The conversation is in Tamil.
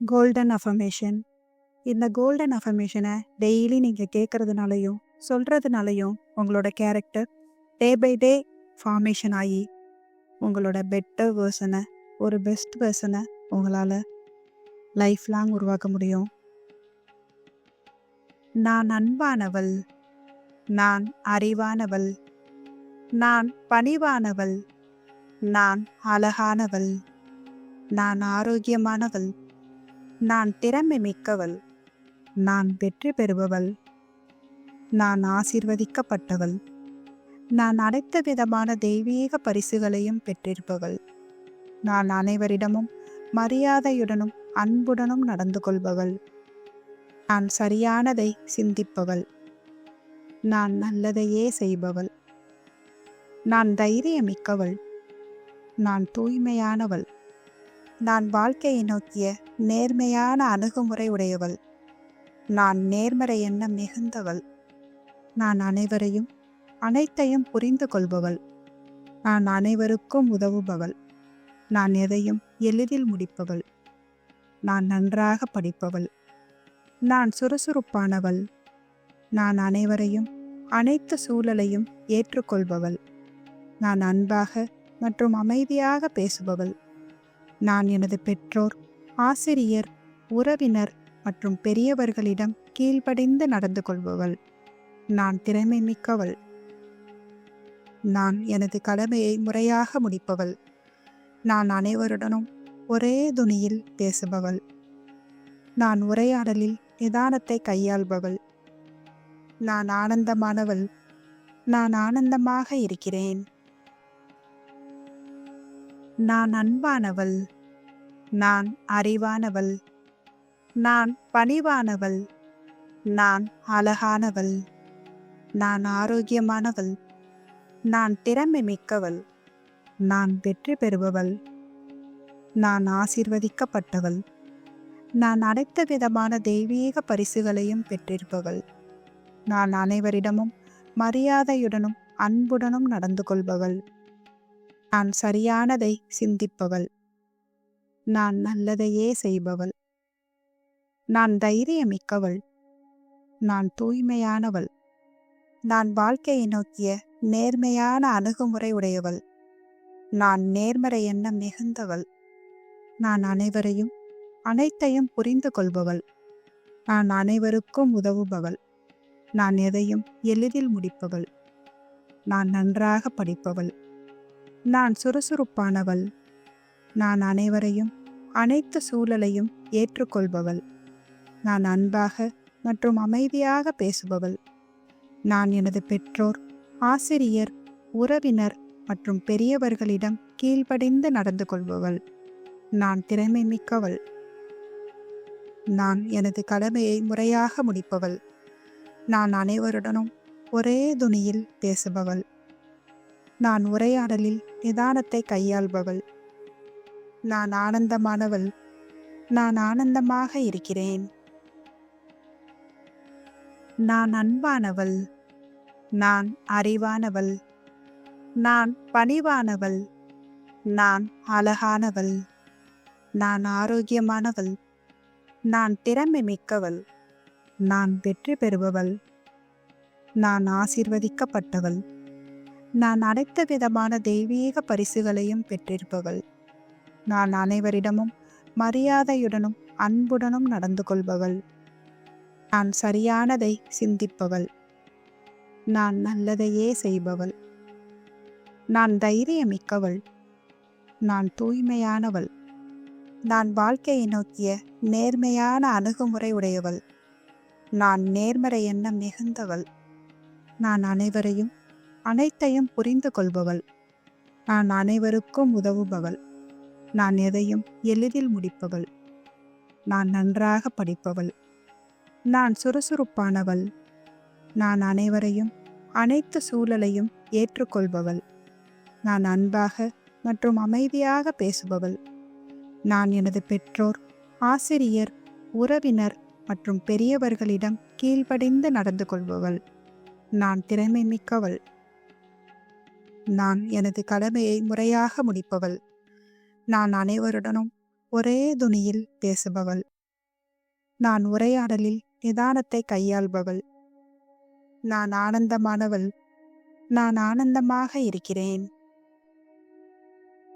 கோல்டன் அஃபர்மேஷன் இந்த கோல்டன் அஃபர்மேஷனை டெய்லி நீங்கள் கேட்குறதுனாலையும் சொல்கிறதுனாலையும் உங்களோட character day by day formation ஆகி உங்களோட பெட்டர் வேர்சனை ஒரு பெஸ்ட் வேர்சனை உங்களால் லைஃப் லாங் உருவாக்க முடியும். நான் அன்பானவள் நான் அறிவானவள் நான் பணிவானவள் நான் அழகானவள் நான் ஆரோக்கியமானவள். நான் திறமை மிக்கவள். நான் வெற்றி பெறுபவள். நான் ஆசிர்வதிக்கப்பட்டவள். நான் அனைத்து விதமான தெய்வீக பரிசுகளையும் பெற்றிருப்பவள். நான் அனைவரிடமும் மரியாதையுடனும் அன்புடனும் நடந்து கொள்பவள். நான் சரியானதை சிந்திப்பவள். நான் நல்லதையே செய்பவள். நான் தைரியமிக்கவள். நான் தூய்மையானவள். நான் வாழ்க்கையை நோக்கிய நேர்மையான அணுகுமுறை உடையவள். நான் நேர்மறை எண்ணம் மிகுந்தவள். நான் அனைவரையும் அனைத்தையும் புரிந்து கொள்பவள். நான் அனைவருக்கும் உதவுபவள். நான் எதையும் எளிதில் முடிப்பவள். நான் நன்றாக படிப்பவள். நான் சுறுசுறுப்பானவள். நான் அனைவரையும் அனைத்து சூழலையும் ஏற்றுக்கொள்பவள். நான் அன்பாக மற்றும் அமைதியாக பேசுபவள். நான் எனது பெற்றோர் ஆசிரியர் உறவினர் மற்றும் பெரியவர்களிடம் கீழ்ப்படைந்து நடந்து கொள்பவள். நான் திறமை மிக்கவள் நான் எனது கடமையை முறையாக முடிப்பவள். நான் அனைவருடனும் ஒரே துணியில் பேசுபவள். நான் உரையாடலில் நிதானத்தை கையாள்பவள். நான் ஆனந்தமானவள். நான் ஆனந்தமாக இருக்கிறேன். நான் அன்பானவள். நான் அறிவானவள். நான் பணிவானவள். நான் அழகானவள். நான் ஆரோக்கியமானவள். நான் திறமை மிக்கவள். நான் வெற்றி பெறுபவள். நான் ஆசிர்வதிக்கப்பட்டவள். நான் அனைத்து விதமான தெய்வீக பரிசுகளையும் பெற்றிருப்பவள். நான் அனைவரிடமும் மரியாதையுடனும் அன்புடனும் நடந்து கொள்பவள். நான் சரியானதை சிந்திப்பவள். நான் நல்லதையே செய்பவள். நான் தைரியமிக்கவள். நான் தூய்மையானவள். நான் வாழ்க்கையை நோக்கிய நேர்மையான அணுகுமுறை உடையவள். நான் நேர்மறை எண்ணம் மிகுந்தவள். நான் அனைவரையும் அனைத்தையும் புரிந்து கொள்பவள். நான் அனைவருக்கும் உதவுபவள். நான் எதையும் எளிதில் முடிப்பவள். நான் நன்றாக படிப்பவள். நான் சுறுசுறுப்பானவள். நான் அனைவரையும் அனைத்து சூழலையும் ஏற்றுக்கொள்பவள். நான் அன்பாக மற்றும் அமைதியாக பேசுபவள். நான் எனது பெற்றோர் ஆசிரியர் உறவினர் மற்றும் பெரியவர்களிடம் கீழ்ப்படிந்து நடந்து கொள்பவள். நான் திறமை மிக்கவள். நான் எனது கடமையை முறையாக முடிப்பவள். நான் அனைவருடனும் ஒரே துணியில் பேசுபவள். நான் உரையாடலில் நிதானத்தை கையாள்பவள். நான் ஆனந்தமானவள். நான் ஆனந்தமாக இருக்கிறேன். நான் அன்பானவள். நான் அறிவானவள். நான் பணிவானவள். நான் அழகானவள். நான் ஆரோக்கியமானவள். நான் திறமை மிக்கவள். நான் வெற்றி பெறுபவள். நான் ஆசிர்வதிக்கப்பட்டவள். நான் அனைத்து விதமான தெய்வீக பரிசுகளையும் பெற்றிருப்பவள். நான் அனைவரிடமும் மரியாதையுடனும் அன்புடனும் நடந்து கொள்பவள். நான் சரியானதை சிந்திப்பவள். நான் நல்லதையே செய்பவள். நான் தைரியமிக்கவள். நான் தூய்மையானவள். நான் வாழ்க்கையை நோக்கிய நேர்மையான அணுகுமுறை உடையவள். நான் நேர்மறை எண்ணம் மிகுந்தவள். நான் அனைவரையும் அனைத்தையும் புரிந்து கொள்பவள். நான் அனைவருக்கும் உதவுபவள். நான் எதையும் எளிதில் முடிப்பவள். நான் நன்றாக படிப்பவள். நான் சுறுசுறுப்பானவள். நான் அனைவரையும் அனைத்து சூழலையும் ஏற்றுக்கொள்பவள். நான் அன்பாக மற்றும் அமைதியாக பேசுபவள். நான் எனது பெற்றோர் ஆசிரியர் உறவினர் மற்றும் பெரியவர்களிடம் கீழ்ப்படிந்து நடந்து கொள்பவள். நான் திறமை மிக்கவள். நான் எனது கடமையை முறையாக முடிப்பவள். நான் அனைவருடனும் ஒரே துணியில் பேசுபவள். நான் உரையாடலில் நிதானத்தை கையாள்பவள். நான் ஆனந்தமானவள். நான் ஆனந்தமாக இருக்கிறேன்.